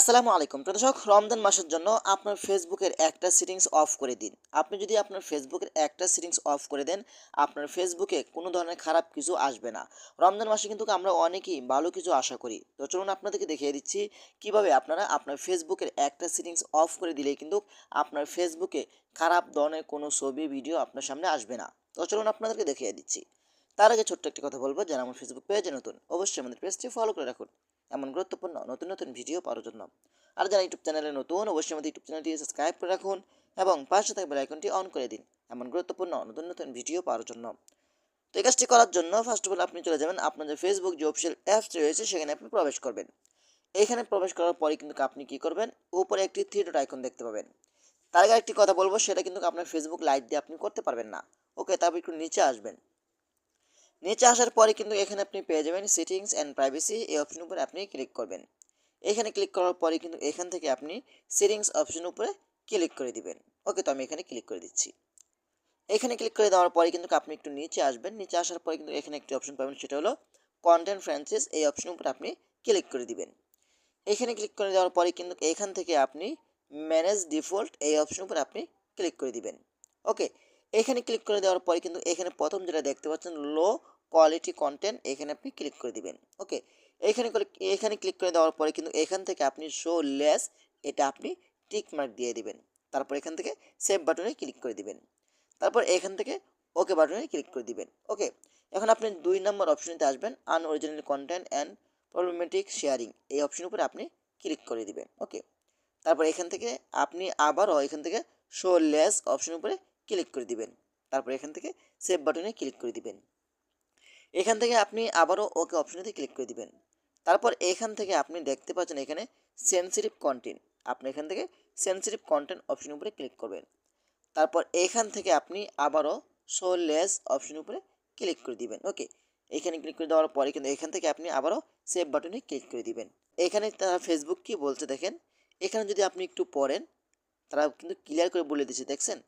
আসসালামু আলাইকুম। প্রদর্শক রমজান মাসের জন্য আপনার ফেসবুকের একটা সেটিংস অফ করে দিন। আপনি যদি আপনার ফেসবুকের একটা সেটিংস অফ করে দেন, আপনার ফেসবুকে কোনো ধরনের খারাপ কিছু আসবে না। রমজান মাসে কিন্তু আমরা অনেকেই ভালো কিছু আশা করি। তো চলুন আপনাদেরকে দেখিয়ে দিচ্ছি কীভাবে আপনারা আপনার ফেসবুকের একটা সেটিংস অফ করে দিলেই কিন্তু আপনার ফেসবুকে খারাপ ধরনের কোনো ছবি ভিডিও আপনার সামনে আসবে না। তো চলুন আপনাদেরকে দেখিয়ে দিচ্ছি। তার আগে ছোট্ট একটি কথা বলব, যারা আমার ফেসবুক পেজে নতুন, অবশ্যই আমাদের পেজটি ফলো করে রাখুন। এমন গুরুত্বপূর্ণ নতুন নতুন ভিডিও পাওয়ার জন্য। আর যারা ইউটিউব চ্যানেলে নতুন, অবশ্যই আমাদের ইউটিউব চ্যানেলটি সাবস্ক্রাইব করে রাখুন এবং পাশে থাকা আইকনটি অন করে দিন এমন গুরুত্বপূর্ণ নতুন নতুন ভিডিও পাওয়ার জন্য। তো এই কাজটি করার জন্য ফার্স্ট অফ অল আপনি চলে যাবেন আপনার যে ফেসবুক যে অফিসিয়াল অ্যাপসটি রয়েছে সেখানে আপনি প্রবেশ করবেন। এইখানে প্রবেশ করার পরে কিন্তু আপনি কি করবেন? উপরে একটি থ্রি ডট আইকন দেখতে পাবেন। তার আগে একটি কথা বলব, সেটা কিন্তু আপনার ফেসবুক লাইভ দিয়ে আপনি করতে পারবেন না। ওকে তারপর একটু নিচে আসবেন। নিচে আসার পরে কিন্তু এখানে আপনি পেয়ে যাবেন সেটিংস অ্যান্ড প্রাইভেসি এই অপশন উপরে আপনি ক্লিক করবেন। এখানে ক্লিক করার পরে কিন্তু এখান থেকে আপনি সেটিংস অপশন উপরে ক্লিক করে দিবেন। ওকে তো আমি এখানে ক্লিক করে দিচ্ছি। এখানে ক্লিক করে দেওয়ার পরে কিন্তু আপনি একটু নিচে আসবেন। নিচে আসার পরে কিন্তু এখানে একটি অপশন পাবেন, সেটা হলো কন্টেন্ট ফ্রান্সাইজ এই অপশন উপরে আপনি ক্লিক করে দিবেন। এখানে ক্লিক করে দেওয়ার পরে কিন্তু এখান থেকে আপনি ম্যানেজ ডিফল্ট এই অপশন উপরে আপনি ক্লিক করে দিবেন। ওকে এখানে ক্লিক করে দেওয়ার পরে কিন্তু এখানে প্রথম যেটা দেখতে পাচ্ছেন লো কোয়ালিটি কন্টেন্ট এখানে আপনি ক্লিক করে দিবেন। ওকে এখানে এখানে ক্লিক করে দেওয়ার পরে কিন্তু এখান থেকে আপনি শো লেস এটা আপনি টিক মার্ক দিয়ে দিবেন। তারপর এখান থেকে সেভ বাটনে ক্লিক করে দিবেন। তারপর এখান থেকে ওকে বাটনে ক্লিক করে দিবেন। ওকে এখন আপনি দুই নম্বর অপশনতে আসবেন unoriginal content and problematic sharing এই অপশন উপরে আপনি ক্লিক করে দিবেন। ওকে তারপর এখান থেকে আপনি আবারও এখান থেকে শো লেস অপশন উপরে ক্লিক করে দিবেন। তারপর এখান থেকে সেভ বাটনে ক্লিক করে দিবেন। এখান থেকে আপনি আবারও ওকে অপশনেতে ক্লিক করে দিবেন। তারপর এখান থেকে আপনি দেখতে পাচ্ছেন এখানে সেন্সিটিভ কন্টেন্ট আপনি এখান থেকে সেন্সিটিভ কন্টেন্ট অপশন উপরে ক্লিক করবেন। তারপর এখান থেকে আপনি আবারও শো লেস অপশন উপরে ক্লিক করে দিবেন। ওকে এখানে ক্লিক করে দেওয়ার পরে কিন্তু এখান থেকে আপনি আবারও সেভ বাটনে ক্লিক করে দিবেন। এখানে তারা ফেসবুক কি বলছে দেখেন? এখানে যদি আপনি একটু পড়েন, তারা কিন্তু ক্লিয়ার করে বলে দিচ্ছে দেখছেন?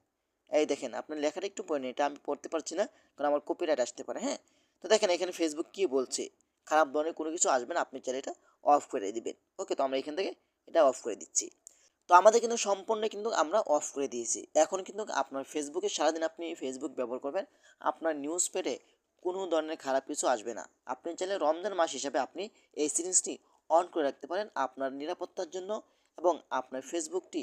এই দেখেন, আপনার লেখাটা একটু পড়েন এটা আমি পড়তে পারছি না, কারণ আমার কপিরাইট আসতে পারে হ্যাঁ? তো দেখেন এখানে ফেসবুক কি বলছে? খারাপ ধরনের কোনো কিছু আসবে না, আপনি চাইলে এটা অফ করে দিবেন। ওকে তো আমরা এখান থেকে এটা অফ করে দিচ্ছি। তো আমাদের কিন্তু সম্পূর্ণ কিন্তু আমরা অফ করে দিয়েছি। এখন কিন্তু আপনার ফেসবুকে সারাদিন আপনি ফেসবুক ব্যবহার করবেন। আপনার নিউজ পেডে কোনো ধরনের খারাপ কিছু আসবে না। আপনি চাইলে রমজান মাস হিসাবে আপনি এই সিরিজটি অন করে রাখতে পারেন আপনার নিরাপত্তার জন্য এবং আপনার ফেসবুকটি